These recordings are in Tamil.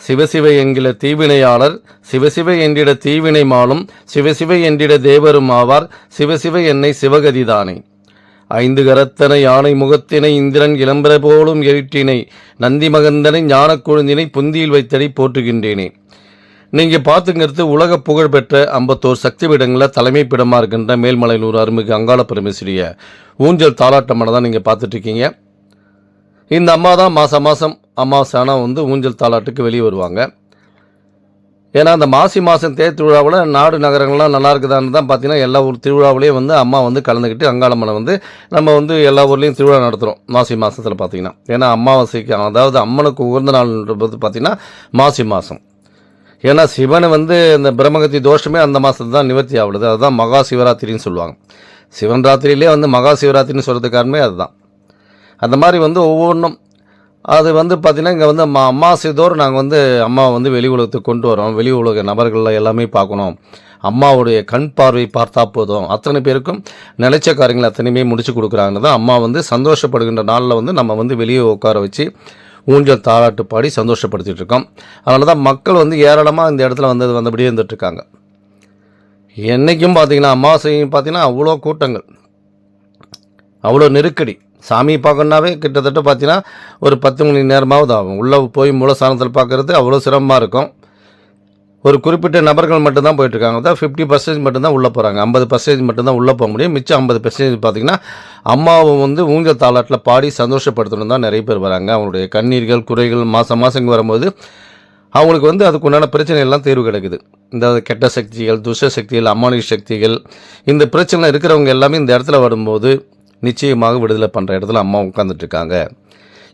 சிவசிவை என்கிற தீவினையாளர் சிவசிவை என்றிட தீவினை மாலும் சிவசிவை என்றிட தேவரும் ஆவார் சிவசிவை என்னை சிவகதிதானே. ஐந்து கரத்தனை யானை முகத்தினை இந்திரன் இளம்பர போலும் எழிற்றினை நந்தி மகந்தனை ஞானக் குழுந்தினை புந்தியில் வைத்தடி போற்றுகின்றேனே. நீங்கள் பார்த்துங்கிறது உலக புகழ்பெற்ற அம்பத்தோர் சக்தி பீடங்களில் தலைமை பீடமாக இருக்கின்ற மேல்மலையனூர் அருமிகு அங்காள பரமேஸ்வரிய ஊஞ்சல் தாளாட்டமான தான் நீங்கள் பார்த்துட்ருக்கீங்க இந்த அம்மா தான் மாதம் மாதம் அமாவாசை ஆனால் வந்து ஊஞ்சல் தாலாட்டுக்கு வெளியே வருவாங்க. ஏன்னா அந்த மாசி மாதம் தேர் திருவிழாவில் நாடு நகரங்கள்லாம் நல்லா இருக்குதான்னு தான் பார்த்தீங்கன்னா எல்லா ஊர் திருவிழாவிலையும் வந்து அம்மா வந்து கலந்துக்கிட்டு அங்காளம்மனை வந்து நம்ம வந்து எல்லா ஊர்லேயும் திருவிழா நடத்துகிறோம் மாசி மாதத்தில் பார்த்தீங்கன்னா ஏன்னா அமாவாசைக்கு அதாவது அம்மனுக்கு உகந்த நாள்ன்றது பார்த்திங்கன்னா மாசி மாதம் ஏன்னா சிவனை வந்து இந்த பிரம்மகத்தி தோஷமே அந்த மாதத்துல தான் நிவர்த்தி ஆகுது. அதுதான் மகா சிவராத்திரின்னு சொல்லுவாங்க. சிவன் ராத்திரியிலே வந்து மகா சிவராத்திரின்னு சொல்கிறதுக்கு காரணமே அதுதான். அந்த மாதிரி வந்து ஒவ்வொன்றும் அது வந்து பார்த்திங்கன்னா இங்கே வந்து அம்மா அம்மாசைதோறும் நாங்கள் வந்து அம்மா வந்து வெளி உலகத்துக்கு கொண்டு வரோம். வெளி உலக நபர்களில் எல்லாமே பார்க்கணும். அம்மாவுடைய கண் பார்வை பார்த்தா போதும். அத்தனை பேருக்கும் நிலைச்ச காரியங்களை அத்தனையுமே முடிச்சு கொடுக்குறாங்கன்னு தான் அம்மா வந்து சந்தோஷப்படுகின்ற நாளில் வந்து நம்ம வந்து வெளியே உட்கார வச்சு ஊஞ்சல் தாளாட்டு பாடி சந்தோஷப்படுத்திட்டு இருக்கோம். அதனால தான் மக்கள் வந்து ஏராளமாக இந்த இடத்துல வந்து வந்தபடியே இருந்துகிட்ருக்காங்க என்றைக்கும் பார்த்தீங்கன்னா அமாவாசையும் பார்த்தீங்கன்னா அவ்வளோ கூட்டங்கள். அவ்வளோ நெருக்கடி. சாமி பார்க்கணுன்னாவே கிட்டத்தட்ட பார்த்தீங்கன்னா ஒரு பத்து மணி நேரமாவது ஆகும். உள்ளே போய் மூலஸ்தானத்தில் பார்க்குறது அவ்வளோ சிரமமாக இருக்கும். ஒரு குறிப்பிட்ட நபர்கள் மட்டும்தான் போயிட்டுருக்காங்க. தான் ஃபிஃப்டி பர்சன்டேஜ் மட்டும்தான் உள்ளே போகிறாங்க ஐம்பது பர்சன்டேஜ் மட்டும்தான் உள்ளே போக முடியும். மிச்சம் ஐம்பது பர்சன்டேஜ் பார்த்தீங்கன்னா அம்மாவை வந்து ஊஞ்சல் தாளாட்டில் பாடி சந்தோஷப்படுத்தணும் தான் நிறைய பேர் வராங்க. அவங்களுடைய கண்ணீர்கள் குறைகள் மாதம் மாதம் வரும்போது அவங்களுக்கு வந்து அதுக்கு உண்டான பிரச்சனை எல்லாம் தீர்வு கிடைக்குது. இந்த கெட்ட சக்திகள் துஷ்ட சக்திகள் அம்மானிய சக்திகள் இந்த பிரச்சனை இருக்கிறவங்க எல்லாமே இந்த இடத்துல வரும்போது நிச்சயமாக விடுதலை பண்ணுற இடத்துல அம்மா உட்காந்துட்ருக்காங்க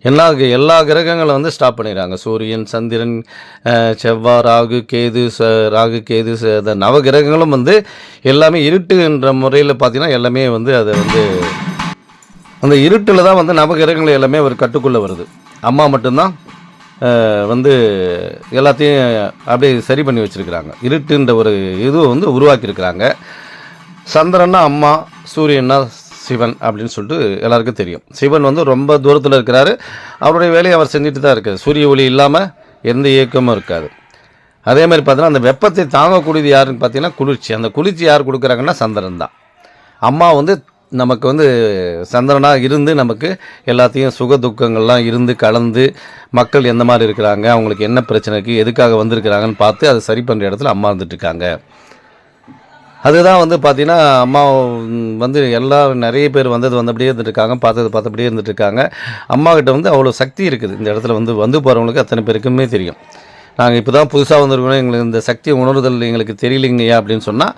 எல்லா எல்லா கிரகங்களை வந்து ஸ்டாப் பண்ணிடுறாங்க. சூரியன் சந்திரன் செவ்வாய் ராகு கேது ச ராகு கேது ச- நவ கிரகங்களும் வந்து எல்லாமே இருட்டுன்ற முறையில் பார்த்திங்கன்னா எல்லாமே வந்து அதை வந்து அந்த இருட்டில் தான் வந்து நவ கிரகங்கள் எல்லாமே ஒரு கட்டுக்குள்ளே வருது. அம்மா மட்டும்தான் வந்து எல்லாத்தையும் அப்படியே சரி பண்ணி வச்சுருக்கிறாங்க. இருட்டுன்ற ஒரு இது வந்து உருவாக்கியிருக்கிறாங்க. சந்திரன்னா அம்மா சூரியன்னா சிவன் அப்படின்னு சொல்லிட்டு எல்லாருக்கும் தெரியும். சிவன் வந்து ரொம்ப தூரத்தில் இருக்கிறாரு. அவருடைய வேலையை அவர் செஞ்சுட்டு தான் இருக்கார். சூரிய ஒளி இல்லாமல் எந்த இயக்கமும் இருக்காது. அதே மாதிரி பார்த்தீங்கன்னா அந்த வெப்பத்தை தாங்கக்கூடியது யாருன்னு பார்த்தீங்கன்னா குளிர்ச்சி. அந்த குளிர்ச்சி யார் கொடுக்குறாங்கன்னா சந்திரன் தான். அம்மா வந்து நமக்கு வந்து சந்திரனாக இருந்து நமக்கு எல்லாத்தையும் சுக துக்கங்கள்லாம் இருந்து கலந்து மக்கள் எந்த மாதிரி இருக்கிறாங்க அவங்களுக்கு என்ன பிரச்சனை இருக்குது எதுக்காக வந்திருக்கிறாங்கன்னு பார்த்து அதை சரி பண்ணுற இடத்துல அம்மா இருந்துட்டு இருக்காங்க. அதுதான் வந்து பார்த்தீங்கன்னா அம்மா வந்து எல்லா நிறைய பேர் வந்தது வந்தபடியே இருந்துருக்காங்க பார்த்தது பார்த்தபடியே இருந்துட்டுருக்காங்க. இருக்காங்க வந்து அவ்வளோ சக்தி இருக்குது. இந்த இடத்துல வந்து வந்து போகிறவங்களுக்கு அத்தனை பேருக்குமே தெரியும். நாங்கள் இப்போ தான் புதுசாக வந்திருக்கோம் எங்களுக்கு இந்த சக்தி உணர்தல் எங்களுக்கு தெரியலைங்கய்யா அப்படின்னு சொன்னால்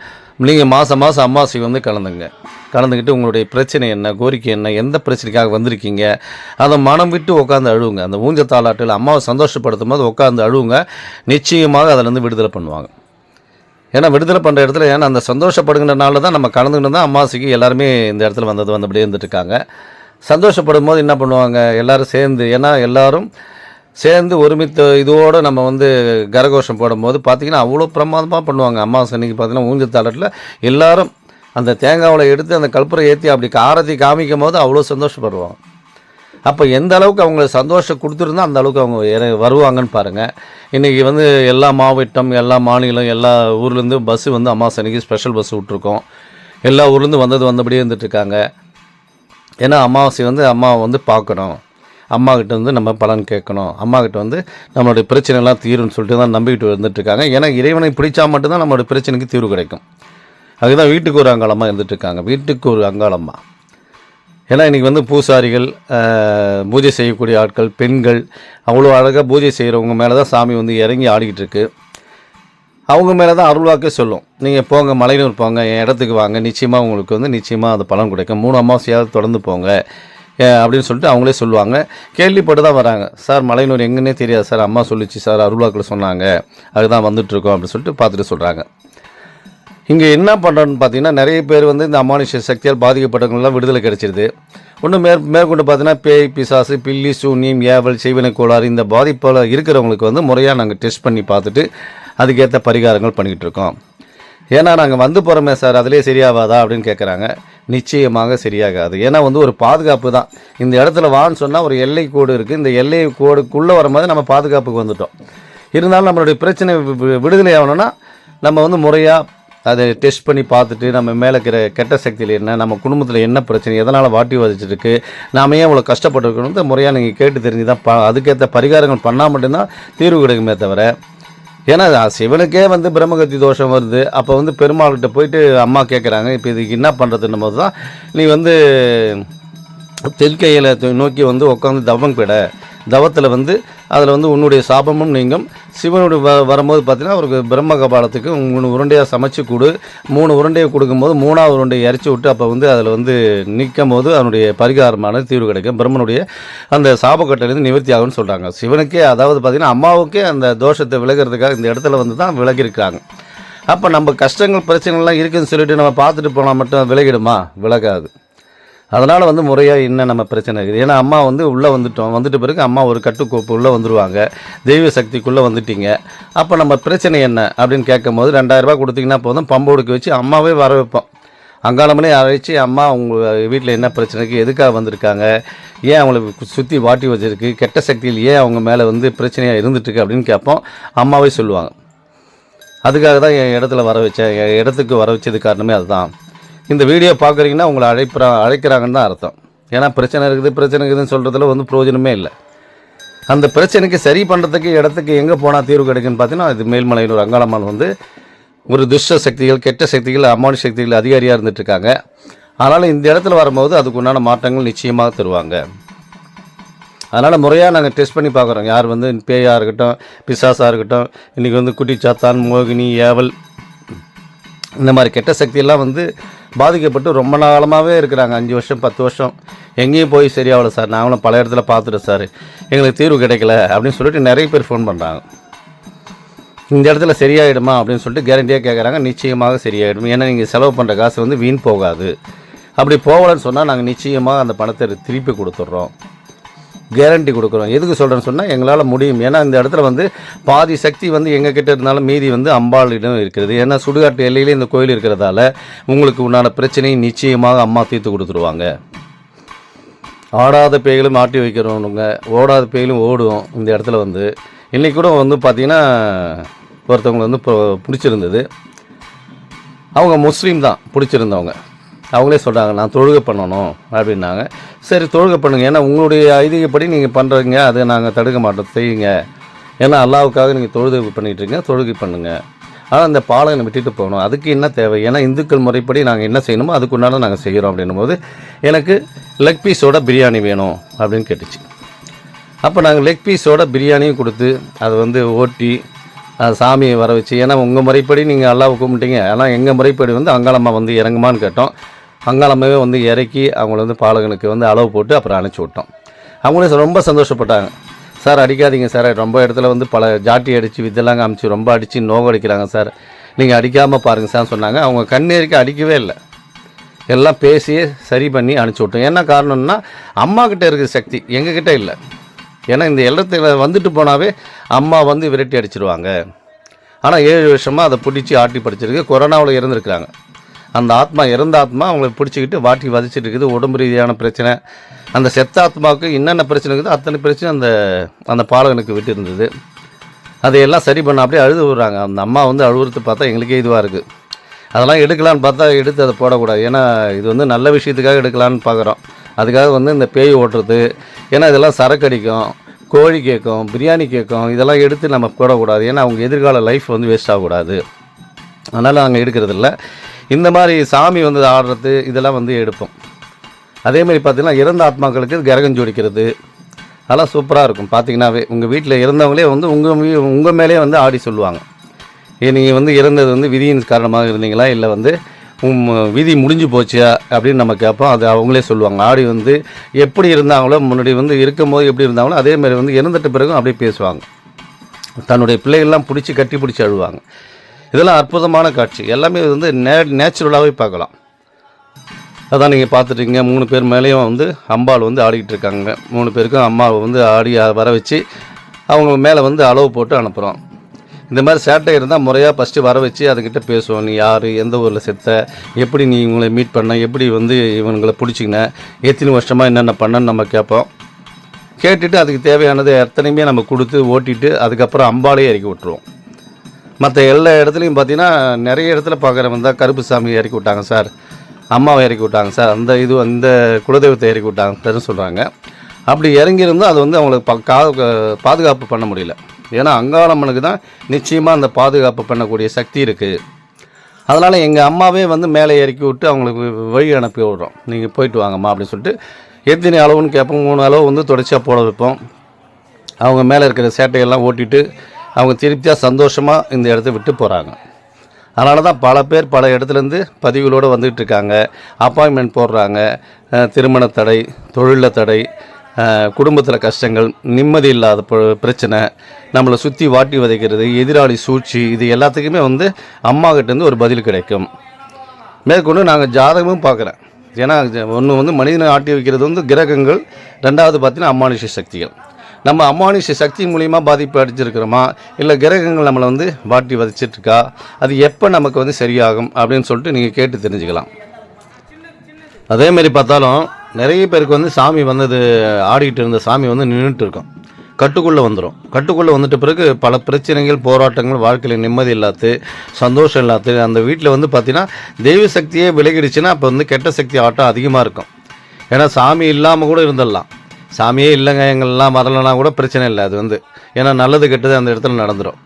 நீங்கள் மாதம் மாதம் அம்மாசி வந்து கலந்துங்க. கலந்துக்கிட்டு உங்களுடைய பிரச்சனை என்ன கோரிக்கை என்ன எந்த பிரச்சனைக்காக வந்திருக்கீங்க அதை மனம் விட்டு உட்காந்து அழுவுங்க. அந்த ஊஞ்ச தாளாட்டில் அம்மாவை சந்தோஷப்படுத்தும் போது உட்காந்து அழுவுங்க. நிச்சயமாக அதிலேருந்து விடுதலை பண்ணுவாங்க. ஏன்னா விடுதலை பண்ணுற இடத்துல ஏன்னா அந்த சந்தோஷப்படுகின்றனால தான் நம்ம கலந்துக்கிட்டு தான் அம்மாசிக்கு எல்லாருமே இந்த இடத்துல வந்தது வந்தபடியே அப்படியே இருக்காங்க சந்தோஷப்படும் போது என்ன பண்ணுவாங்க? எல்லோரும் சேர்ந்து ஏன்னா எல்லாரும் சேர்ந்து ஒருமித்த இதோடு நம்ம வந்து கரகோஷம் போடும்போது பார்த்திங்கன்னா அவ்வளோ பிரமாதமாக பண்ணுவாங்க. அம்மாவாசை அன்றைக்கி பார்த்தீங்கன்னா ஊஞ்சல் தாளத்தில் எல்லாரும் அந்த தேங்காவில் எடுத்து அந்த கற்பூரை ஏற்றி அப்படி ஆரத்தி காமிக்கும் போது அவ்வளோ சந்தோஷப்படுவாங்க. அப்போ எந்த அளவுக்கு அவங்க சந்தோஷம் கொடுத்துருந்தா அந்த அளவுக்கு அவங்க வருவாங்கன்னு பாருங்கள் இன்றைக்கி வந்து எல்லா மாவட்டம் எல்லா மாநிலம் எல்லா ஊர்லேருந்து பஸ்ஸு வந்து அமாவாசை அன்னைக்கு ஸ்பெஷல் பஸ் விட்ருக்கோம் எல்லா ஊர்லேருந்து வந்தது வந்தபடியே இருந்துட்டுருக்காங்க. ஏன்னா அமாவாசை வந்து அம்மாவை வந்து பார்க்கணும். அம்மாக்கிட்ட வந்து நம்ம பலன் கேட்கணும். அம்மாக்கிட்ட வந்து நம்மளுடைய பிரச்சனைலாம் தீரும்னு சொல்லிட்டு தான் நம்பிக்கிட்டு வந்துட்டுருக்காங்க ஏன்னா இறைவனை பிடிச்சா மட்டும்தான் நம்மளுடைய பிரச்சனைக்கு தீர்வு கிடைக்கும். அதுதான் வீட்டுக்கு ஒரு அங்காளமாக இருந்துட்டுருக்காங்க. வீட்டுக்கு ஒரு அங்காளம்மா. ஏன்னா இன்றைக்கி வந்து பூசாரிகள் பூஜை செய்யக்கூடிய ஆட்கள் பெண்கள் அவ்வளோ அழகாக பூஜை செய்கிறவங்க மேலே தான் சாமி வந்து இறங்கி ஆடிக்கிட்டு இருக்கு அவங்க மேலே தான் அருள்வாக்கே சொல்லும். நீங்கள் போங்க மலையினூர் போங்க என் இடத்துக்கு வாங்க நிச்சயமாக உங்களுக்கு வந்து நிச்சயமாக அது பலன் கிடைக்கும். மூணு அமாவாசையாவது தொடர்ந்து போங்க அப்படின்னு சொல்லிட்டு அவங்களே சொல்லுவாங்க. கேள்விப்பட்டு தான் வராங்க. சார் மலையனூர் எங்கன்னே தெரியாது சார். அம்மா சொல்லிச்சு சார் அருள்வாக்கில் சொன்னாங்க. அதுதான் வந்துட்டுருக்கோம் அப்படின்னு சொல்லிட்டு பார்த்துட்டு சொல்கிறாங்க இங்கே என்ன பண்ணுறோன்னு பார்த்தீங்கன்னா நிறைய பேர் வந்து இந்த அமானுஷ சக்தியால் பாதிக்கப்பட்டவங்களாம் விடுதலை கிடைச்சிருது. ஒன்று மேற் மேற்கொண்டு பார்த்தீங்கன்னா பேய் பிசாசு பில்லி சூன்யம் ஏவல் செய்வினை கோளாறு இந்த பாதிப்பில் இருக்கிறவங்களுக்கு வந்து முறையாக நாங்கள் டெஸ்ட் பண்ணி பார்த்துட்டு அதுக்கேற்ற பரிகாரங்கள் பண்ணிக்கிட்டு இருக்கோம். ஏன்னா நாங்கள் வந்து போகிறோமே சார் அதிலே சரியாகாதா அப்படின்னு கேட்குறாங்க நிச்சயமாக சரியாகாது. ஏன்னா வந்து ஒரு பாதுகாப்பு தான். இந்த இடத்துல வான்னு சொன்னால் ஒரு எல்லை கோடு இருக்குது இந்த எல்லை கோடுக்குள்ளே வரும்போது நம்ம பாதுகாப்புக்கு வந்துட்டோம். இருந்தாலும் நம்மளுடைய பிரச்சனை வி- விடுதலை ஆகணும்னா நம்ம வந்து முறையாக அதை டெஸ்ட் பண்ணி பார்த்துட்டு நம்ம மேலே இருக்கிற கெட்ட சக்தியில் என்ன நம்ம குடும்பத்தில் என்ன பிரச்சனை எதனால் வாட்டி வதச்சிருக்கு நாம ஏன் இவ்வளோ கஷ்டப்பட்டுருக்கணும் முறையாக நீங்கள் கேட்டு தெரிஞ்சு தான் பா அதுக்கேற்ற பரிகாரங்கள் பண்ணால் மட்டும்தான் தீர்வு கிடைக்குமே தவிர ஏன்னா சிவனுக்கே வந்து பிரம்மகத்தி தோஷம் வருது. அப்போ வந்து பெருமாள்கிட்ட போயிட்டு அம்மா கேட்குறாங்க இப்போ இதுக்கு என்ன பண்ணுறதுன்னும் போது தான் நீ வந்து தெற்கையில் நோக்கி வந்து உட்காந்து தவம் கிட தவத்தில் வந்து அதில் வந்து உன்னுடைய சாபமும் நீங்கும். சிவனுடைய வ வரும்போது பார்த்தீங்கன்னா அவருக்கு பிரம்ம கபாலத்துக்கு மூணு உருண்டையாக சமைச்சு கொடு. மூணு உருண்டையை கொடுக்கும்போது மூணாவது உருண்டையை இறச்சி விட்டு அப்போ வந்து அதில் வந்து நிற்கும் போது அதனுடைய பரிகாரமான தீர்வு கிடைக்கும். பிரம்மனுடைய அந்த சாபக்கட்டிலேருந்து நிவர்த்தி ஆகும்னு சொல்கிறாங்க சிவனுக்கே அதாவது பார்த்தீங்கன்னா அம்மாவுக்கே அந்த தோஷத்தை விலகிறதுக்காக இந்த இடத்துல வந்து தான் விலகிருக்காங்க அப்போ நம்ம கஷ்டங்கள் பிரச்சனைகள்லாம் இருக்குதுன்னு சொல்லிட்டு நம்ம பார்த்துட்டு போனால் மட்டும் விலகிடுமா? விலகாது. அதனால் வந்து முறையாக என்ன நம்ம பிரச்சனை இருக்குது? ஏன்னா அம்மா வந்து உள்ளே வந்துட்டோம். வந்துட்ட பிறகு அம்மா ஒரு கட்டுக்கோப்பு உள்ளே வந்துருவாங்க. தெய்வ சக்திக்குள்ளே வந்துட்டீங்க. அப்போ நம்ம பிரச்சனை என்ன? அப்படின்னு கேட்கும் போது ரெண்டாயிரரூபா கொடுத்தீங்கன்னா போதும். பம்போடுக்கு வச்சு அம்மாவே வர வைப்போம். அங்காளமனே அழைச்சி அம்மா உங்கள் வீட்டில் என்ன பிரச்சனைக்கு எதுக்காக வந்திருக்காங்க? ஏன் அவங்களுக்கு சுற்றி வாட்டி வச்சிருக்கு? கெட்ட சக்தியில் ஏன் அவங்க மேலே வந்து பிரச்சனையாக இருந்துட்டுருக்கு? அப்படின்னு கேட்போம். அம்மாவே சொல்லுவாங்க. அதுக்காக தான் என் இடத்துல வர வச்சேன். என் இடத்துக்கு வர வச்சது காரணமே அதுதான். இந்த வீடியோ பார்க்குறீங்கன்னா உங்களை அழைப்புற அழைக்கிறாங்கன்னு தான் அர்த்தம். ஏன்னா பிரச்சனை இருக்குது பிரச்சனை இருக்குதுன்னு சொல்கிறதுல வந்து பிரயோஜனமே இல்லை. அந்த பிரச்சனைக்கு சரி பண்ணுறதுக்கு இடத்துக்கு எங்கே போனால் தீர்வு கிடைக்குன்னு பார்த்தீங்கன்னா இது மேல்மலையில் ஒரு அங்காளம்மாள் வந்து ஒரு துஷ்ட சக்திகள் கெட்ட சக்திகள் அமானு சக்திகள் அதிகாரியாக இருந்துட்டுருக்காங்க அதனால் இந்த இடத்துல வரும்போது அதுக்கு உண்டான மாற்றங்கள் நிச்சயமாக தருவாங்க. அதனால் முறையாக நாங்கள் டெஸ்ட் பண்ணி பார்க்குறோம். யார் வந்து பேயாக இருக்கட்டும் பிசாசாக இருக்கட்டும் இன்றைக்கி வந்து குட்டி சாத்தான் மோகினி ஏவல் இந்த மாதிரி கெட்ட சக்தியெல்லாம் வந்து பாதிக்கப்பட்டு ரொம்ப நாளமாகவே இருக்கிறாங்க. அஞ்சு வருஷம் பத்து வருஷம். எங்கேயும் போய் சரியாகல சார். நாங்களும் பல இடத்துல பார்த்துட்டோம் சார். எங்களுக்கு தீர்வு கிடைக்கல அப்படின்னு சொல்லிட்டு நிறைய பேர் ஃபோன் பண்ணுறாங்க இந்த இடத்துல சரியாயிடுமா அப்படின்னு சொல்லிட்டு கேரண்டியாக கேட்குறாங்க நிச்சயமாக சரியாயிடும். ஏன்னா நீங்கள் செலவு பண்ணுற காசு வந்து வீண் போகாது. அப்படி போகலன்னு சொன்னால் நாங்கள் நிச்சயமாக அந்த பணத்தை திருப்பி கொடுத்துட்றோம். கேரண்டி கொடுக்குறோம். எதுக்கு சொல்கிறேன்னு சொன்னால் எங்களால் முடியும். ஏன்னா இந்த இடத்துல வந்து பாதி சக்தி வந்து எங்கள் கிட்ட இருந்தாலும் மீதி வந்து அம்பாளிடம் இருக்கிறது. ஏன்னா சுடுகாட்டு எல்லையிலே இந்த கோயில் இருக்கிறதால உங்களுக்கு உண்டான பிரச்சனையை நிச்சயமாக அம்மா தீர்த்து கொடுத்துருவாங்க. ஆடாத பேய்களும் ஆட்டி வைக்கிறவனுங்க ஓடாத பேய்களும் ஓடும் இந்த இடத்துல வந்து. இன்றைக்கி கூட வந்து பார்த்திங்கன்னா ஒருத்தவங்க வந்து இப்போ பிடிச்சிருந்தது. அவங்க முஸ்லீம் தான் பிடிச்சிருந்தவங்க. அவங்களே சொல்கிறாங்க நான் தொழுகை பண்ணணும் அப்படின்னாங்க. சரி தொழுகை பண்ணுங்கள் ஏன்னா உங்களுடைய ஐதீகப்படி நீங்கள் பண்ணுறீங்க அதை நாங்கள் தடுக்க மாட்டோம் செய்யுங்க. ஏன்னா அல்லாவுக்காக நீங்கள் தொழுகை பண்ணிகிட்டு இருக்கீங்க தொழுகை பண்ணுங்கள் ஆனால் அந்த பாலகனை விட்டுட்டு போகணும். அதுக்கு என்ன தேவை? ஏன்னா இந்துக்கள் முறைப்படி நாங்கள் என்ன செய்யணுமோ அதுக்கு உண்டான நாங்கள் செய்கிறோம் அப்படின்னும் போது எனக்கு லெக் பீஸோட பிரியாணி வேணும் அப்படின்னு கேட்டுச்சு. அப்போ நாங்கள் லெக் பீஸோட பிரியாணியும் கொடுத்து அதை வந்து ஓட்டி சாமியை வர வச்சு ஏன்னா உங்கள் முறைப்படி நீங்கள் அல்லாவை கும்பிட்டீங்க ஆனால் எங்கள் முறைப்படி வந்து அங்காளம்மா வந்து இறங்குமான்னு கேட்டோம். அங்காளம்மாவே வந்து இறக்கி அவங்கள வந்து பாலகனுக்கு வந்து அளவு போட்டு அப்புறம் அனுப்பிச்சி விட்டோம். அவங்களே ரொம்ப சந்தோஷப்பட்டாங்க. சார் அடிக்காதீங்க சார். ரொம்ப இடத்துல வந்து பல ஜாட்டி அடித்து வித்தெல்லாம் காமிச்சு ரொம்ப அடித்து நோக அடிக்கிறாங்க சார். நீங்கள் அடிக்காமல் பாருங்கள் சார் சொன்னாங்க. அவங்க கண்ணேறிக்க அடிக்கவே இல்லை. எல்லாம் பேசியே சரி பண்ணி அனுப்பிச்சி விட்டோம். என்ன காரணம்னா அம்மா கிட்டே இருக்கிற சக்தி எங்ககிட்ட இல்லை. ஏன்னா இந்த இடத்துல வந்துட்டு போனாவே அம்மா வந்து விரட்டி அடிச்சிருவாங்க. ஆனால் ஏழு வருஷமாக அதை பிடிச்சி ஆட்டி படிச்சிருக்கு. கொரோனாவில் இறந்துருக்குறாங்க. அந்த ஆத்மா இறந்த ஆத்மா அவங்கள பிடிச்சிக்கிட்டு வாட்டி வதச்சிட்டு இருக்குது. உடம்பு ரீதியான பிரச்சனை. அந்த செத்த ஆத்மாவுக்கு என்னென்ன பிரச்சனை இருக்குதோ அத்தனை பிரச்சனை அந்த அந்த பாலகனுக்கு விட்டு இருந்தது அதையெல்லாம் சரி பண்ண அப்படியே அழுது விடுறாங்க. அந்த அம்மா வந்து அழுவுறது பார்த்தா எங்களுக்கே இதுவாக இருக்குது அதெல்லாம் எடுக்கலான்னு பார்த்தா எடுத்து அதை போடக்கூடாது. ஏன்னா இது வந்து நல்ல விஷயத்துக்காக எடுக்கலான்னு பார்க்குறோம். அதுக்காக வந்து இந்த பேய் ஓட்டுறது ஏன்னா இதெல்லாம் சரக்கு அடிக்கும் கோழி கேட்கும் பிரியாணி கேட்கும் இதெல்லாம் எடுத்து நம்ம போடக்கூடாது. ஏன்னா அவங்க எதிர்கால லைஃப் வந்து வேஸ்ட் ஆகக்கூடாது. அதனால் நாங்கள் எடுக்கிறதில்ல. இந்த மாதிரி சாமி வந்து ஆடுறது இதெல்லாம் வந்து எடுப்போம். அதே மாதிரி பார்த்தீங்கன்னா இறந்த ஆத்மாக்களுக்கு கிரகம் ஜோடிக்கிறது அதெல்லாம் சூப்பராக இருக்கும். பார்த்தீங்கன்னாவே உங்கள் வீட்டில் இறந்தவங்களே வந்து உங்கள் உங்கள் மேலே வந்து ஆடி சொல்லுவாங்க. ஏ நீங்கள் வந்து இறந்தது வந்து விதியின் காரணமாக இருந்தீங்களா? இல்லை வந்து விதி முடிஞ்சு போச்சா அப்படின்னு நம்ம கேட்போம். அது அவங்களே சொல்லுவாங்க. ஆடி வந்து எப்படி இருந்தாங்களோ முன்னாடி வந்து இருக்கும்போது எப்படி இருந்தாங்களோ அதேமாதிரி வந்து இறந்துட்ட பிறகும் அப்படியே பேசுவாங்க. தன்னுடைய பிள்ளைகள்லாம் பிடிச்சி கட்டி பிடிச்சி அழுவாங்க. இதெல்லாம் அற்புதமான காட்சி. எல்லாமே இது வந்து நே நேச்சுரலாகவே பார்க்கலாம். அதான் நீங்கள் பார்த்துட்டீங்க. மூணு பேர் மேலேயும் வந்து அம்பாள் வந்து ஆடிக்கிட்டு இருக்காங்க. மூணு பேருக்கும் அம்மாவை வந்து ஆடி வர வச்சு அவங்க மேலே வந்து அளவு போட்டு அனுப்புகிறோம் இந்த மாதிரி சேட்டை இருந்தால் முறையாக ஃபஸ்ட்டு வர வச்சு அதுக்கிட்ட பேசுவோம். நீ யார்? எந்த ஊரில் செத்த? எப்படி நீ இவங்களை மீட் பண்ண? எப்படி வந்து இவங்களை பிடிச்சிக்கின? எத்தனை வருஷமாக என்னென்ன பண்ணன்னு நம்ம கேட்போம். கேட்டுட்டு அதுக்கு தேவையானது எத்தனையுமே நம்ம கொடுத்து ஓட்டிட்டு அதுக்கப்புறம் அம்பாலே இறக்கி விட்டுருவோம். மற்ற எல்லா இடத்துலையும் பார்த்தீங்கன்னா நிறைய இடத்துல பார்க்குறவங்க தான் கருப்பு சாமி இறக்கி விட்டாங்க சார். அம்மாவை இறக்கி விட்டாங்க சார். அந்த இது அந்த குலதெய்வத்தை இறக்கி விட்டாங்க சொல்கிறாங்க அப்படி இறங்கியிருந்தும் அது வந்து அவங்களுக்கு பா- கா- பாதுகாப்பு பண்ண முடியல. ஏன்னா அங்காளம்மனுக்கு தான் நிச்சயமாக அந்த பாதுகாப்பு பண்ணக்கூடிய சக்தி இருக்குது அதனால் எங்கள் அம்மாவே வந்து மேலே இறக்கி விட்டு அவங்களுக்கு வழி அனுப்பி விடுறோம். நீங்கள் போயிட்டு வாங்கம்மா அப்படின்னு சொல்லிட்டு எத்தனை அளவுன்னு கேட்போம். மூணு அளவு வந்து தொடர்ச்சியாக போட வைப்போம். அவங்க மேலே இருக்கிற சேட்டையெல்லாம் ஓட்டிட்டு அவங்க திருப்தியாக சந்தோஷமாக இந்த இடத்த விட்டு போகிறாங்க அதனால தான் பல பேர் பல இடத்துலேருந்து பதிவுகளோடு வந்துக்கிட்டு இருக்காங்க. அப்பாயின்மெண்ட் போடுறாங்க. திருமண தடை தொழிலில் தடை குடும்பத்தில் கஷ்டங்கள் நிம்மதி இல்லாத பிரச்சனை நம்மளை சுற்றி வாட்டி வதைக்கிறது எதிராளி சூழ்ச்சி இது எல்லாத்துக்குமே வந்து அம்மாக்கிட்டேருந்து ஒரு பதில் கிடைக்கும். மேற்கொண்டு நாங்கள் ஜாதகமும் பார்க்குறேன். ஏன்னா ஒன்று வந்து மனிதனை ஆட்டி வைக்கிறது வந்து கிரகங்கள் ரெண்டாவது பார்த்தீங்கன்னா அம்மானுஷ சக்திகள். நம்ம அமானுஷ சக்தி மூலியமா பாதிப்பு அடிச்சிருக்கிறோமா இல்லை கிரகங்கள் நம்மளை வந்து வாட்டி வதச்சிட்ருக்கா? இருக்கா அது எப்போ நமக்கு வந்து சரியாகும் அப்படின்னு சொல்லிட்டு நீங்கள் கேட்டு தெரிஞ்சுக்கலாம். அதேமாரி பார்த்தாலும் நிறைய பேருக்கு வந்து சாமி வந்தது ஆடிக்கிட்டு இருந்த சாமி வந்து நின்றுட்டு இருக்கும் கட்டுக்குள்ளே வந்துடும் கட்டுக்குள்ளே வந்துட்ட பிறகு பல பிரச்சனைகள் போராட்டங்கள் வாழ்க்கையில் நிம்மதி இல்லாத்து சந்தோஷம் இல்லாத்து அந்த வீட்டில் வந்து பார்த்திங்கன்னா தெய்வ சக்தியே விலகிடுச்சுன்னா அப்போ வந்து கெட்ட சக்தி ஆட்டம் அதிகமாக இருக்கும். ஏன்னா சாமி இல்லாமல் கூட இருந்துடலாம். சாமியே இல்லைங்க எங்கள்லாம் வரலனா கூட பிரச்சனை இல்லை அது வந்து. ஏன்னா நல்லது கெட்டது அந்த இடத்துல நடந்துடும்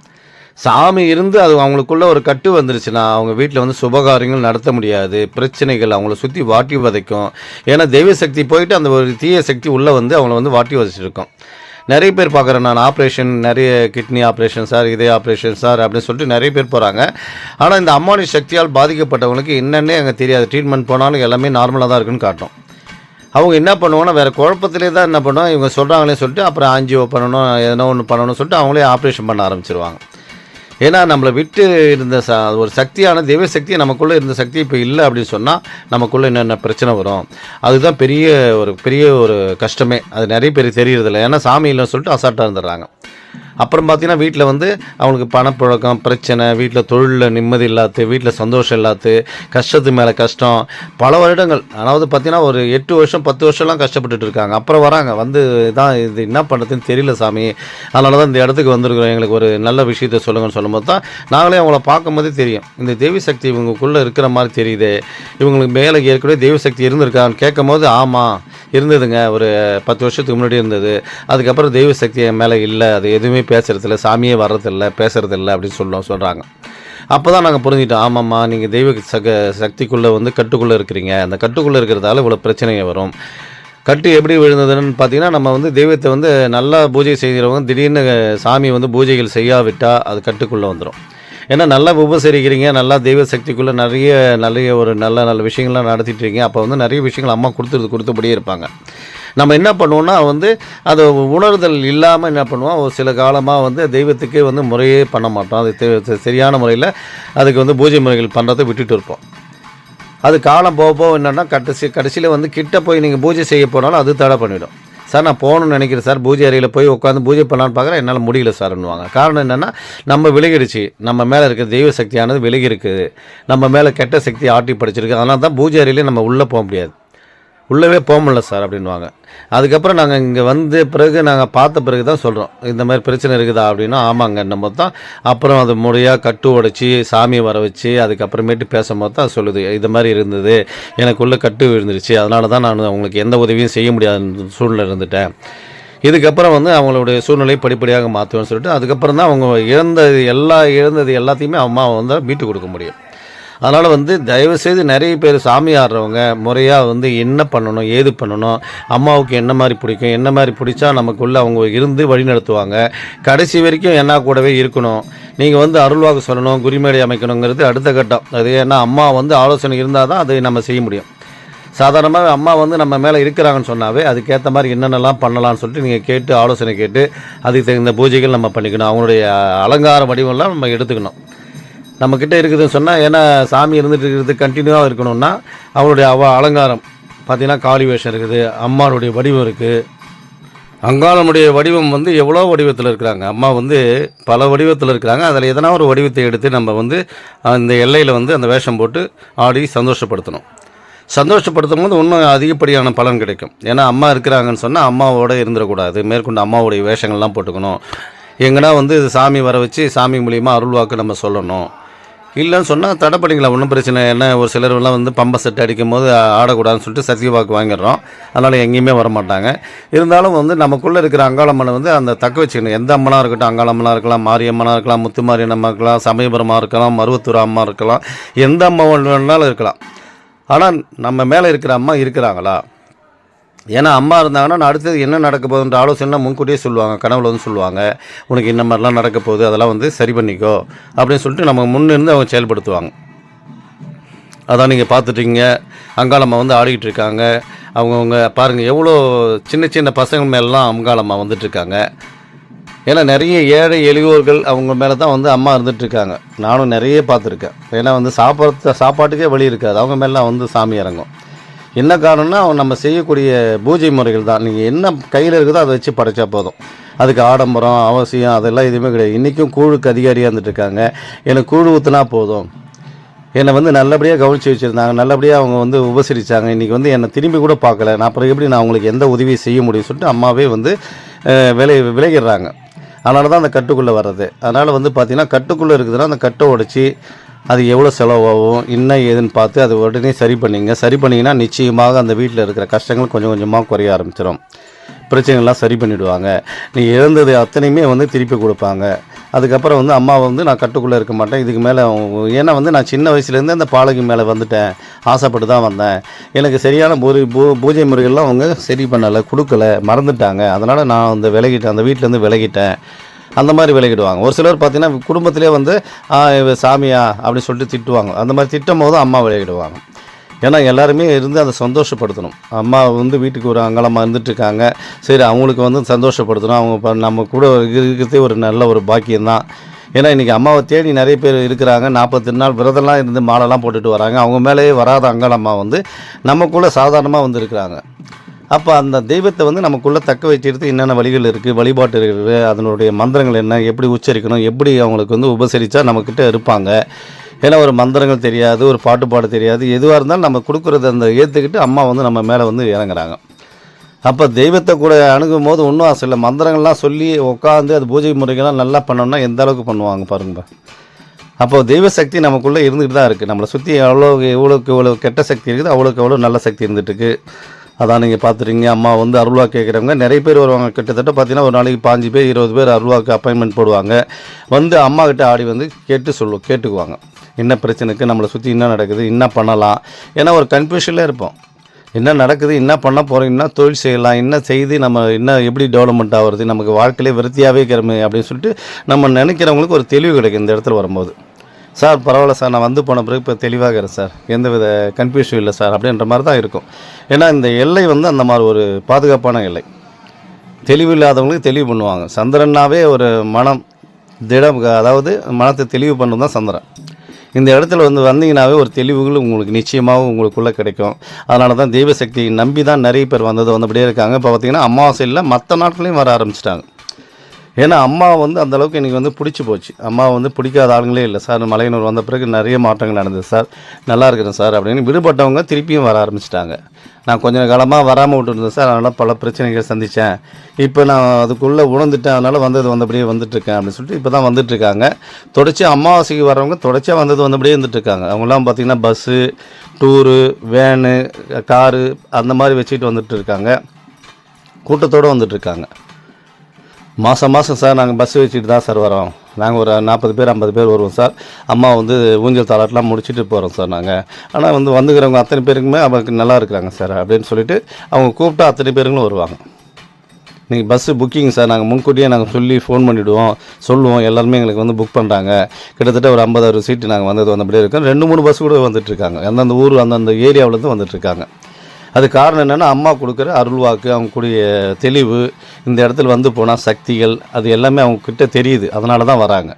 சாமி இருந்து அது அவங்களுக்குள்ள ஒரு கட்டு வந்துருச்சுன்னா அவங்க வீட்டில் வந்து சுபகாரியங்கள் நடத்த முடியாது பிரச்சனைகள் அவங்கள சுற்றி வாட்டி வதைக்கும் ஏன்னா தெய்வ சக்தி போயிட்டு அந்த ஒரு தீய சக்தி உள்ளே வந்து அவங்கள வந்து வாட்டி வதைச்சிருக்கும் நிறைய பேர் பார்க்குறேன் நான் ஆப்ரேஷன் நிறைய கிட்னி ஆப்ரேஷன் சார் இதே ஆப்ரேஷன் சார் அப்படின்னு சொல்லிட்டு நிறைய பேர் போகிறாங்க ஆனால் இந்த அம்மானி சக்தியால் பாதிக்கப்பட்டவங்களுக்கு என்னென்னே அங்கே தெரியாது. ட்ரீட்மெண்ட் போனாலும் எல்லாமே நார்மலாக தான் இருக்குன்னு காட்டும் அவங்க என்ன பண்ணுவாங்கன்னா வேறு குழப்பத்திலே தான் என்ன பண்ணுவாங்க இவங்க சொல்கிறாங்களே சொல்லிட்டு அப்புறம் ஆஞ்சியோ பண்ணணும் எதனா ஒன்று பண்ணணும்னு சொல்லிட்டு அவங்களே ஆப்ரேஷன் பண்ண ஆரம்பிச்சிருவாங்க. ஏன்னா நம்மளை விட்டு இருந்த ச ஒரு சக்தியான தெய்வ சக்தி நமக்குள்ளே இருந்த சக்தி இப்போ இல்லை அப்படின்னு சொன்னால் நமக்குள்ளே என்னென்ன பிரச்சனை வரும்? அதுதான் பெரிய ஒரு பெரிய ஒரு கஷ்டமே. அது நிறைய பேர் தெரியறதில்ல. ஏன்னா சாமி இல்லைன்னு சொல்லிட்டு அசால்ட்டாக இருந்துடுறாங்க. அப்புறம் பார்த்தீங்கன்னா வீட்டில் வந்து அவங்களுக்கு பணப்புழக்கம் பிரச்சனை வீட்டில் தொழிலில் நிம்மதி இல்லாது வீட்டில் சந்தோஷம் இல்லாது கஷ்டத்து மேலே கஷ்டம். பல வருடங்கள் அதாவது பார்த்தீங்கன்னா ஒரு எட்டு வருஷம் பத்து வருஷம்லாம் கஷ்டப்பட்டுட்டு இருக்காங்க. அப்புறம் வராங்க. வந்து தான் இது என்ன பண்ணுறதுன்னு தெரியல சாமி. அதனால தான் இந்த இடத்துக்கு வந்திருக்கிறோம். எங்களுக்கு ஒரு நல்ல விஷயத்த சொல்லுங்கன்னு சொல்லும்போது தான் நாங்களே அவங்கள பார்க்கும்போதே தெரியும். இந்த தெய்வ சக்தி இவங்களுக்குள்ளே இருக்கிற மாதிரி தெரியுது. இவங்களுக்கு மேலே ஏற்கனவே தெய்வ சக்தி இருந்திருக்கான்னு கேட்கும் போது ஆமாம் இருந்ததுங்க. ஒரு பத்து வருஷத்துக்கு முன்னாடி இருந்தது. அதுக்கப்புறம் தெய்வ சக்தி என் மேலே இல்லை. அது எதுவுமே பேசுறதில்ல சாமியே வர்றதில்ல பேசுறதில்ல அப்படின்னு சொல்லுவோம் சொல்கிறாங்க அப்போ தான் நாங்கள் புரிஞ்சுட்டோம் ஆமாம்மா நீங்கள் தெய்வ சக சக்திக்குள்ளே வந்து கட்டுக்குள்ளே இருக்கிறீங்க. அந்த கட்டுக்குள்ளே இருக்கிறதால இவ்வளோ பிரச்சனைங்க வரும். கட்டு எப்படி விழுந்ததுன்னு பார்த்தீங்கன்னா நம்ம வந்து தெய்வத்தை வந்து நல்லா பூஜை செய்கிறவங்க திடீர்னு சாமி வந்து பூஜைகள் செய்யாவிட்டால் அது கட்டுக்குள்ளே வந்துடும் ஏன்னா நல்லா உபசரிக்கிறீங்க நல்லா தெய்வ சக்திக்குள்ளே நிறைய நிறைய ஒரு நல்ல நல்ல விஷயங்கள்லாம் நடத்திட்டு இருக்கீங்க. அப்போ வந்து நிறைய விஷயங்கள் அம்மா கொடுத்துருது கொடுத்தபடியே இருப்பாங்க. நம்ம என்ன பண்ணுவோம்னா வந்து அது உணர்தல் இல்லாமல் என்ன பண்ணுவோம் ஒரு சில காலமாக வந்து தெய்வத்துக்கே வந்து முறையே பண்ண மாட்டோம். அது சரியான முறையில் அதுக்கு வந்து பூஜை முறைகள் பண்ணுறதை விட்டுட்டு இருப்போம். அது காலம் போக போக என்னென்னா கடைசி கடைசியில் வந்து கிட்ட போய் நீங்கள் பூஜை செய்ய போனாலும் அது தடை பண்ணிவிடும் சார் நான் போகணும்னு நினைக்கிறேன் சார் பூஜை அறையில் போய் உட்காந்து பூஜை பண்ணலான்னு பார்க்குறேன் என்னால் முடியல சார்ன்னுவாங்க காரணம் என்னென்னா நம்ம விலகிடுச்சு நம்ம மேலே இருக்க தெய்வ சக்தியானது விலகி இருக்குது. நம்ம மேலே கெட்ட சக்தி ஆட்டி படிச்சிருக்கு. அதனால தான் பூஜை அறையிலே நம்ம உள்ளே போக முடியாது. உள்ளவே போக முடியல சார் அப்படின்வாங்க அதுக்கப்புறம் நாங்கள் இங்கே வந்து பிறகு நாங்கள் பார்த்த பிறகு தான் சொல்கிறோம் இந்த மாதிரி பிரச்சனை இருக்குதா அப்படின்னா ஆமாங்க நம்ம தான் அப்புறம் அது முறையாக கட்டு உடைச்சி சாமியை வர வச்சு அதுக்கப்புறமேட்டு பேசும்போது தான் சொல்லுது இது மாதிரி இருந்தது எனக்குள்ளே கட்டு விழுந்துருச்சு அதனால தான் நான் அவங்களுக்கு எந்த உதவியும் செய்ய முடியாத சூழ்நிலை இருந்துட்டேன். இதுக்கப்புறம் வந்து அவங்களுடைய சூழ்நிலையை படிப்படியாக மாற்றுவேன்னு சொல்லிட்டு அதுக்கப்புறம் தான் அவங்க இழந்தது எல்லா இழந்தது எல்லாத்தையுமே அம்மா வந்து மீட்டு கொடுக்க முடியும். அதனால் வந்து தயவுசெய்து நிறைய பேர் சாமி ஆடுறவங்க முறையாக வந்து என்ன பண்ணணும் ஏது பண்ணணும் அம்மாவுக்கு என்ன மாதிரி பிடிக்கும் என்ன மாதிரி பிடிச்சா நமக்குள்ளே அவங்க இருந்து வழி நடத்துவாங்க. கடைசி வரைக்கும் என்ன கூடவே இருக்கணும். நீங்கள் வந்து அருள்வாக்கு சொல்லணும் குறிமேடை அமைக்கணுங்கிறது அடுத்த கட்டம். அது ஏன்னா அம்மா வந்து ஆலோசனை இருந்தால் தான் அதை நம்ம செய்ய முடியும். சாதாரணமாக அம்மா வந்து நம்ம மேலே இருக்கிறாங்கன்னு சொன்னாவே அதுக்கேற்ற மாதிரி என்னென்னலாம் பண்ணலாம்னு சொல்லிட்டு நீங்கள் கேட்டு ஆலோசனை கேட்டு அதுக்கு தகுந்த பூஜைகள் நம்ம பண்ணிக்கணும். அவங்களுடைய அலங்கார வடிவம்லாம் நம்ம எடுத்துக்கணும். நம்மக்கிட்ட இருக்குதுன்னு சொன்னால் ஏன்னா சாமி இருந்துட்டு இருக்கிறது கண்டினியூவாக இருக்கணும்னா அவருடைய அவ அலங்காரம். பார்த்திங்கன்னா காளி வேஷம் இருக்குது அம்மாளுடைய வடிவம் இருக்குது அங்காளனுடைய வடிவம் வந்து எவ்வளோ வடிவத்தில் இருக்கிறாங்க? அம்மா வந்து பல வடிவத்தில் இருக்கிறாங்க. அதில் எதனா ஒரு வடிவத்தை எடுத்து நம்ம வந்து அந்த எல்லையில் வந்து அந்த வேஷம் போட்டு ஆடி சந்தோஷப்படுத்தணும். சந்தோஷப்படுத்தும் போது இன்னும் அதிகப்படியான பலன் கிடைக்கும். ஏன்னா அம்மா இருக்கிறாங்கன்னு சொன்னால் அம்மாவோட இருந்துடக்கூடாது. மேற்கொண்டு அம்மாவுடைய வேஷங்கள்லாம் போட்டுக்கணும். எங்கன்னா வந்து சாமி வர வச்சு சாமி மூலியமாக அருள்வாக்கு நம்ம சொல்லணும். இல்லைன்னு சொன்னால் தடை பண்ணிக்கலாம் ஒன்றும் பிரச்சனை என்ன ஒரு சிலர்லாம் வந்து பம்பை செட் அடிக்கும் போது ஆடக்கூடாதுன்னு சொல்லிட்டு சத்தியவாக்கு வாங்கிடுறோம். அதனால் எங்கேயுமே வர மாட்டாங்க இருந்தாலும் வந்து நமக்குள்ளே இருக்கிற அங்காளம்மனை வந்து அந்த தக்க வச்சுக்கணும். எந்த அம்மனாக இருக்கட்டும் அங்காளம்மனாக இருக்கலாம் மாரியம்மனாக இருக்கலாம் முத்துமாரியம்மனாக இருக்கலாம் சமயபுரமாக இருக்கலாம் மருவத்தூர் அம்மா இருக்கலாம் எந்த அம்மா வேணாலும் இருக்கலாம். ஆனால் நம்ம மேலே இருக்கிற அம்மா இருக்கிறாங்களா? ஏன்னா அம்மா இருந்தாங்கன்னா நான் அடுத்தது என்ன நடக்க போகுதுன்ற ஆலோசனை முன்கூட்டியே சொல்லுவாங்க கனவுல வந்து சொல்லுவாங்க. உனக்கு இந்த மாதிரிலாம் நடக்க போகுது அதெல்லாம் வந்து சரி பண்ணிக்கோ அப்படின்னு சொல்லிட்டு நம்ம முன்னிருந்து அவங்க செயல்படுத்துவாங்க. அதான் நீங்கள் பார்த்துட்டீங்க. அங்காளம்மா வந்து ஆடிக்கிட்டு இருக்காங்க. அவங்கவுங்க பாருங்கள் எவ்வளோ சின்ன சின்ன பசங்க மேலாம் அங்காளம்மா வந்துட்டுருக்காங்க. ஏன்னா நிறைய ஏழை எளியோர்கள் அவங்க மேலே தான் வந்து அம்மா இருந்துகிட்ருக்காங்க நானும் நிறைய பார்த்துருக்கேன். ஏன்னா வந்து சாப்பாடு சாப்பாட்டுக்கே வழி இருக்காது. அவங்க மேலாம் வந்து சாமி இறங்கும். என்ன காரணம்னா நம்ம செய்யக்கூடிய பூஜை முறைகள் தான். நீங்கள் என்ன கையில் இருக்குதோ அதை வச்சு படைச்சா போதும். அதுக்கு ஆடம்பரம் அவசியம் அதெல்லாம் எதுவுமே கிடையாது. இன்றைக்கும் கூழுக்கு அதிகாரியாக இருந்துட்டு இருக்காங்க எனக்கு கூழ் ஊற்றுனா போதும். என்னை வந்து நல்லபடியாக கவனித்து வச்சுருந்தாங்க. நல்லபடியாக அவங்க வந்து உபசரித்தாங்க இன்றைக்கி வந்து என்னை திரும்பி கூட பார்க்கல. நான் அப்புறம் எப்படி நான் அவங்களுக்கு எந்த உதவியும் செய்ய முடியும்னு சொல்லிட்டு அம்மாவே வந்து விலை விலகிடுறாங்க. அதனால தான் அந்த கட்டுக்குள்ளே வர்றது. அதனால் வந்து பார்த்திங்கன்னா கட்டுக்குள்ளே இருக்குதுன்னா அந்த கட்டை உடச்சி அது எவ்வளோ செலவாகும் என்ன ஏதுன்னு பார்த்து அது உடனே சரி பண்ணிங்க. சரி பண்ணிங்கன்னா நிச்சயமாக அந்த வீட்டில் இருக்கிற கஷ்டங்கள் கொஞ்சம் கொஞ்சமாக குறைய ஆரம்பிச்சிடும் பிரச்சனைகள்லாம் சரி பண்ணிவிடுவாங்க நீ இழந்தது அத்தனையுமே வந்து திருப்பி கொடுப்பாங்க. அதுக்கப்புறம் வந்து அம்மா வந்து நான் கட்டுக்குள்ளே இருக்க மாட்டேன். இதுக்கு மேலே ஏன்னா வந்து நான் சின்ன வயசுலேருந்து அந்த பாலகி மேலே வந்துட்டேன். ஆசைப்பட்டு தான் வந்தேன். எனக்கு சரியான பூரி பூ பூஜை முறைகள்லாம் அவங்க சரி பண்ணலை கொடுக்கல மறந்துட்டாங்க. அதனால் நான் அந்த விலகிட்டேன். அந்த வீட்டிலேருந்து விலகிட்டேன். அந்த மாதிரி விலகிடுவாங்க. ஒரு சிலர் பார்த்தீங்கன்னா குடும்பத்திலே வந்து சாமியா? அப்படின்னு சொல்லிட்டு திட்டுவாங்க. அந்த மாதிரி திட்டும் போது அம்மா விலகிடுவாங்க. ஏன்னா எல்லாருமே இருந்து அதை சந்தோஷப்படுத்தணும். அம்மா வந்து வீட்டுக்கு ஒரு அங்கலமாக இருந்துட்டு இருக்காங்க சரி அவங்களுக்கு வந்து சந்தோஷப்படுத்தணும். அவங்க நம்ம கூட இருக்கிறதே ஒரு நல்ல ஒரு பாக்கியம்தான். ஏன்னா இன்றைக்கி அம்மாவை தேடி நிறைய பேர் இருக்கிறாங்க. நாற்பத்தெட்டு நாள் விரதம்லாம் இருந்து மாலைலாம் போட்டுட்டு வராங்க. அவங்க மேலேயே வராத அங்காளம்மா வந்து நமக்குள்ளே சாதாரணமாக வந்து இருக்கிறாங்க அப்போ அந்த தெய்வத்தை வந்து நமக்குள்ளே தக்க வச்சுக்கிறது என்னென்ன வழிகள் இருக்குது வழிபாட்டு இருக்குது அதனுடைய மந்திரங்கள் என்ன எப்படி உச்சரிக்கணும் எப்படி அவங்களுக்கு வந்து உபசரித்தா நம்மக்கிட்ட இருப்பாங்க. ஏன்னா ஒரு மந்திரங்கள் தெரியாது ஒரு பாட்டு பாட தெரியாது எதுவாக இருந்தாலும் நம்ம கொடுக்குறத அந்த ஏற்றுக்கிட்டு அம்மா வந்து நம்ம மேலே வந்து இறங்குறாங்க. அப்போ தெய்வத்தை கூட அணுகும் போது ஒன்றும் ஆசை இல்லை. மந்திரங்கள்லாம் சொல்லி உட்காந்து அது பூஜை முறைகள்லாம் நல்லா பண்ணோம்னா எந்த அளவுக்கு பண்ணுவாங்க பாருங்க. அப்போ தெய்வ சக்தி நமக்குள்ளே இருந்துகிட்டு தான் இருக்குது நம்மளை சுற்றி எவ்வளோ எவ்வளோக்கு எவ்வளோ கெட்ட சக்தி இருக்குது அவ்வளோக்கு எவ்வளோ நல்ல சக்தி இருந்துகிட்டு இருக்குது அதான் நீங்கள் பார்த்துருங்க அம்மா வந்து அருள்வா கேட்குறவங்க நிறைய பேர் வருவாங்க. கிட்டத்தட்ட பார்த்தீங்கன்னா ஒரு நாளைக்கு பாஞ்சு பேர் இருபது பேர் அருள்வாக்கு அப்பாயின்மெண்ட் போடுவாங்க. வந்து அம்மா கிட்ட ஆடி வந்து கேட்டு சொல்லு கேட்டுக்குவாங்க. என்ன பிரச்சனைக்கு நம்மளை சுற்றி என்ன நடக்குது என்ன பண்ணலாம்? ஏன்னா ஒரு கன்ஃபியூஷனில் இருப்போம். என்ன நடக்குது என்ன பண்ண போகிறோம் என்ன தொழில் செய்யலாம் என்ன செய்து நம்ம என்ன எப்படி டெவலப்மெண்ட் ஆகிறது நமக்கு வாழ்க்கையிலே விருத்தியாகவே இருக்கிறோமே அப்படின்னு சொல்லிட்டு நம்ம நினைக்கிறவங்களுக்கு ஒரு தெளிவு கிடைக்கும் இந்த இடத்துல வரும்போது. சார் பரவாயில்ல சார் நான் வந்து போன பிறகு இப்போ தெளிவாகிறேன் சார். எந்த வித கன்ஃபியூஷன் இல்லை சார் அப்படின்ற மாதிரி தான் இருக்கும். ஏன்னா இந்த எல்லை வந்து அந்த மாதிரி ஒரு பாதுகாப்பான எல்லை. தெளிவு இல்லாதவங்களுக்கு தெளிவு பண்ணுவாங்க. சந்திரனாவே ஒரு மனம் திடம் அதாவது மனத்தை தெளிவு பண்ணணும் தான் சந்திரன். இந்த இடத்துல வந்து வந்தீங்கன்னாவே ஒரு தெளிவுகள் உங்களுக்கு நிச்சயமாக உங்களுக்குள்ளே கிடைக்கும். அதனால தான் தெய்வ சக்தியை நம்பி தான் நிறைய பேர் வந்தது வந்தபடியே இருக்காங்க. இப்போ பார்த்தீங்கன்னா அமாவாசையில் மற்ற நாட்களையும் வர ஆரம்பிச்சிட்டாங்க. ஏன்னா அம்மா வந்து அந்த அளவுக்கு எனக்கு வந்து பிடிச்சி போச்சு. அம்மா வந்து பிடிக்காத ஆளுங்களே இல்லை சார். மலையனூர் வந்த பிறகு நிறைய மாற்றங்கள் நடந்தது சார். நல்லா இருக்கிறேன் சார் அப்படின்னு விடுபட்டவங்க திருப்பியும் வர ஆரம்பிச்சிட்டாங்க. நான் கொஞ்சம் காலமாக வராமல் விட்டுருந்தேன் சார். அதனால் பல பிரச்சனைகள் சந்தித்தேன் இப்போ நான் அதுக்குள்ளே உணர்ந்துட்டேன். அதனால் வந்தது வந்தபடியே வந்துட்டுருக்கேன் அப்படின்னு சொல்லிட்டு இப்போ தான் வந்துட்டுருக்காங்க. தொடர்ச்சி அமாவாசைக்கு வரவங்க தொடர்ச்சியாக வந்தது வந்தபடியே வந்துட்டுருக்காங்க அவங்களாம் பார்த்திங்கன்னா பஸ்ஸு டூரு வேனு காரு அந்த மாதிரி வச்சுக்கிட்டு வந்துட்டு இருக்காங்க கூட்டத்தோடு வந்துட்டுருக்காங்க. மாதம் மாதம் சார் நாங்கள் பஸ் வச்சுட்டு தான் சார் வரோம். நாங்கள் ஒரு நாற்பது பேர் ஐம்பது பேர் வருவோம் சார். அம்மா வந்து ஊஞ்சல் தாளாட்டெலாம் முடிச்சுட்டு போகிறோம் சார் நாங்கள் ஆனால் வந்து வந்துக்கிறவங்க அத்தனை பேருக்குமே அவங்களுக்கு நல்லா இருக்கிறாங்க சார் அப்படின்னு சொல்லிட்டு அவங்க கூப்பிட்டா அத்தனை பேருங்களும் வருவாங்க. நீங்கள் பஸ்ஸு புக்கிங் சார் நாங்கள் முன்கூட்டியே நாங்கள் சொல்லி ஃபோன் பண்ணிவிடுவோம் சொல்லுவோம். எல்லாருமே எங்களுக்கு வந்து புக் பண்ணுறாங்க கிட்டத்தட்ட ஒரு ஐம்பது அறுபது சீட்டு நாங்கள் வந்தது வந்தபடியே இருக்கோம். ரெண்டு மூணு பஸ் கூட வந்துட்டுருக்காங்க அந்தந்த ஊர் அந்தந்த ஏரியாவிலேருந்து வந்துட்டுருக்காங்க அது காரணம் என்னென்னா அம்மா கொடுக்குற அருள்வாக்கு அவங்க கூடிய தெளிவு இந்த இடத்துல வந்து போனால் சக்திகள் அது எல்லாமே அவங்கக்கிட்ட தெரியுது. அதனால தான் வராங்க.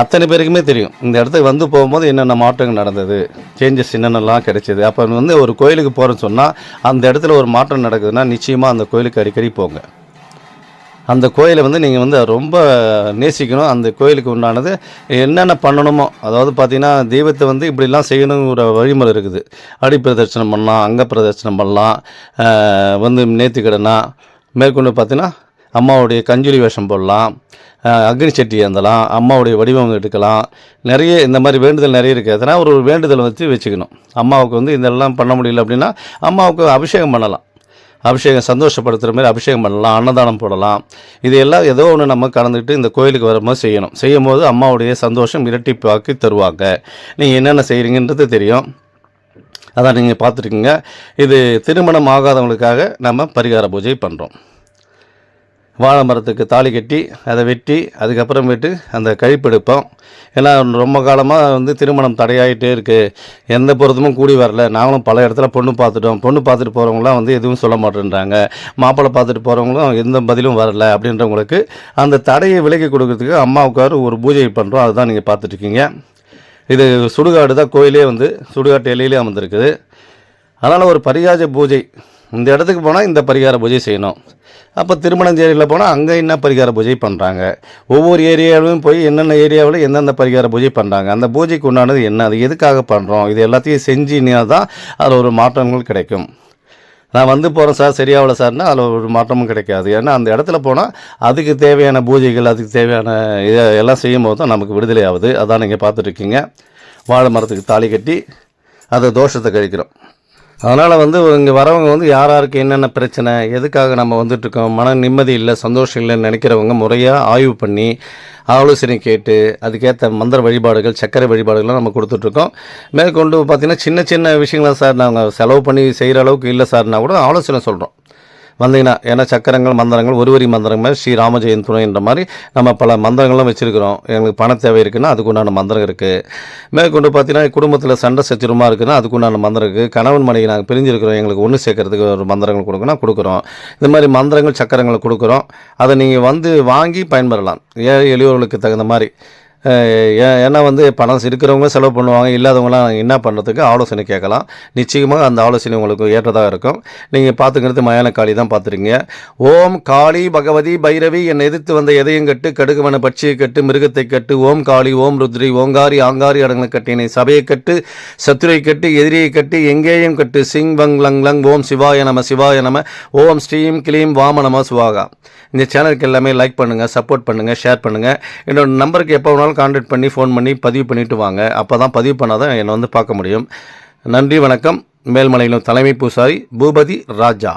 அத்தனை பேருக்குமே தெரியும். இந்த இடத்துக்கு வந்து போகும்போது என்னென்ன மாற்றங்கள் நடந்தது சேஞ்சஸ் என்னென்னலாம் கிடைச்சிது. அப்போ வந்து ஒரு கோயிலுக்கு போகிறேன்னு சொன்னால் அந்த இடத்துல ஒரு மாற்றம் நடக்குதுன்னா நிச்சயமாக அந்த கோயிலுக்கு அடிக்கடி போங்க. அந்த கோயிலை வந்து நீங்கள் வந்து ரொம்ப நேசிக்கணும். அந்த கோயிலுக்கு உண்டானது என்னென்ன பண்ணணுமோ அதாவது பார்த்தீங்கன்னா தெய்வத்தை வந்து இப்படிலாம் செய்யணுங்கிற வழிமுறை இருக்குது. அடி பிரதட்சணம் பண்ணலாம் அங்க பிரதட்சணம் பண்ணலாம். வந்து நேர்த்திக்கடனா மேற்கொண்டு பார்த்தீங்கன்னா அம்மாவுடைய கஞ்சுரி வேஷம் போடலாம். அக்னி சட்டி ஏந்தலாம் அம்மாவுடைய வடிவம் எடுக்கலாம். நிறைய இந்த மாதிரி வேண்டுதல் நிறைய இருக்குது அதனால் ஒரு வேண்டுதல் வச்சு வச்சுக்கணும். அம்மாவுக்கு வந்து இதெல்லாம் பண்ண முடியல அப்படின்னா அம்மாவுக்கு அபிஷேகம் பண்ணலாம். அபிஷேகம் சந்தோஷப்படுத்துகிற மாதிரி அபிஷேகம் பண்ணலாம் அன்னதானம் போடலாம். இது எல்லாம் ஏதோ ஒன்று நம்ம கலந்துக்கிட்டு இந்த கோயிலுக்கு வரும்போது செய்யணும். செய்யும் போது அம்மாவுடைய சந்தோஷம் இரட்டிப்பாக்கி தருவாங்க. நீங்கள் என்னென்ன செய்கிறீங்கன்றது தெரியும். அதான் நீங்கள் பார்த்துருக்கீங்க. இது திருமணம் ஆகாதவங்களுக்காக நம்ம பரிகார பூஜை பண்ணுறோம் வாழை மரத்துக்கு தாலி கட்டி அதை வெட்டி அதுக்கப்புறமேட்டு அந்த கழிப்பெடுப்போம் ஏன்னா ரொம்ப காலமாக வந்து திருமணம் தடையாயிட்டே இருக்குது எந்த பொருத்தமும் கூடி வரல. நாங்களும் பல இடத்துல பொண்ணு பார்த்துட்டோம். பொண்ணு பார்த்துட்டு போகிறவங்களாம் வந்து எதுவும் சொல்ல மாட்டேன்றாங்க. மாப்பிள்ளை பார்த்துட்டு போகிறவங்களும் எந்த பதிலும் வரல அப்படின்றவங்களுக்கு அந்த தடையை விலக்கி கொடுக்கறதுக்கு அம்மாவுக்காரு ஒரு பூஜை பண்ணுறோம் அதுதான் நீங்கள் பார்த்துட்ருக்கீங்க இது சுடுகாடு தான் கோயிலே வந்து சுடுகாட்டு எல்லையிலே அமர்ந்திருக்குது. அதனால் ஒரு பரியாஜ பூஜை இந்த இடத்துக்கு போனால் இந்த பரிகார பூஜை செய்யணும். அப்போ திருமணஞ்சேரியில் போனால் அங்கே என்ன பரிகார பூஜை பண்ணுறாங்க ஒவ்வொரு ஏரியாவிலும் போய் என்னென்ன ஏரியாவில் எந்தெந்த பரிகார பூஜை பண்ணுறாங்க அந்த பூஜைக்கு உண்டானது என்ன? அது எதுக்காக பண்ணுறோம் இது எல்லாத்தையும் செஞ்சினா தான் அதில் ஒரு மாற்றங்கள் கிடைக்கும். நான் வந்து போகிறேன் சார் சரியாகல சார்னா அதில் ஒரு மாற்றமும் கிடைக்காது. ஏன்னா அந்த இடத்துல போனால் அதுக்கு தேவையான பூஜைகள் அதுக்கு தேவையான இதை எல்லாம் செய்யும் போது தான் நமக்கு விடுதலை ஆகுது. அதான் நீங்கள் பார்த்துட்ருக்கீங்க வாழை மரத்துக்கு தாலி கட்டி அதை தோஷத்தை கழிக்கிறோம். அதனால் வந்து இங்கே வரவங்க வந்து யார் யாருக்கு என்னென்ன பிரச்சனை எதுக்காக நம்ம வந்துட்டுருக்கோம் மன நிம்மதி இல்லை சந்தோஷம் இல்லைன்னு நினைக்கிறவங்க முறையாக ஆய்வு பண்ணி ஆலோசனை கேட்டு அதுக்கேற்ற மந்திர வழிபாடுகள் சக்கரை வழிபாடுகள்லாம் நம்ம கொடுத்துட்ருக்கோம் மேற்கொண்டு பார்த்திங்கன்னா சின்ன சின்ன விஷயங்களாம் சார் நாங்கள் செலவு பண்ணி செய்கிற அளவுக்கு இல்லை சார்னா கூட ஆலோசனை சொல்கிறோம் வந்தீங்கன்னா ஏன்னா சக்கரங்கள் மந்திரங்கள் ஒருவரி மந்திரங்கள் மாதிரி ஸ்ரீ ராமஜெயன் துணைன்ற மாதிரி நம்ம பல மந்திரங்களும் வச்சுருக்கிறோம். எங்களுக்கு பண தேவை இருக்குன்னா அதுக்குண்டான மந்திரம் இருக்குது மேற்கொண்டு பார்த்தீங்கன்னா குடும்பத்தில் சண்டை சச்சுரமாக இருக்குன்னா அதுக்குண்டான மந்திரம் இருக்குது கணவன் மனைவி நாங்கள் பிரிஞ்சிருக்கிறோம். எங்களுக்கு ஒன்று சேர்க்கறதுக்கு ஒரு மந்திரங்கள் கொடுக்கணும் கொடுக்குறோம். இந்த மாதிரி மந்திரங்கள் சக்கரங்கள் கொடுக்குறோம். அதை நீங்கள் வந்து வாங்கி பயன்பெறலாம். ஏழை எளியோர்களுக்கு தகுந்த மாதிரி. ஏன்னா வந்து பணம் இருக்கிறவங்க செலவு பண்ணுவாங்க இல்லாதவங்களாம் என்ன பண்ணுறதுக்கு ஆலோசனை கேட்கலாம். நிச்சயமாக அந்த ஆலோசனை உங்களுக்கு ஏற்றதாக இருக்கும். நீங்கள் பார்த்துக்கிறது மயான காளி தான் பார்த்துருங்க ஓம் காளி பகவதி பைரவி என்னை எதிர்த்து வந்த எதையும் கட்டு கடுகுவன பட்சியை கட்டு மிருகத்தை கட்டு ஓம் காளி ஓம் ருத்ரி ஓங்காரி ஆங்காரி அடங்களை கட்டினை சபையை கட்டு சத்துரை கட்டு எதிரியை கட்டு எங்கேயும் கட்டு சிங் வங் லங் லங் ஓம் சிவாய நம சிவாய நம ஓம் ஸ்ரீம் கிளீம் வாம நம சுவாகா. இந்த சேனலுக்கு எல்லாமே லைக் பண்ணுங்கள் சப்போர்ட் பண்ணுங்கள் ஷேர் பண்ணுங்கள் என்னோட நம்பருக்கு எப்போ வேணாலும் கான்டாக்ட் பண்ணி ஃபோன் பண்ணி பதிவு பண்ணிட்டு வாங்க. அப்போ தான் பதிவு பண்ணால் தான் என்னை வந்து பார்க்க முடியும். நன்றி வணக்கம். மேல்மலையிலும் தலைமை பூசாரி பூபதி ராஜா.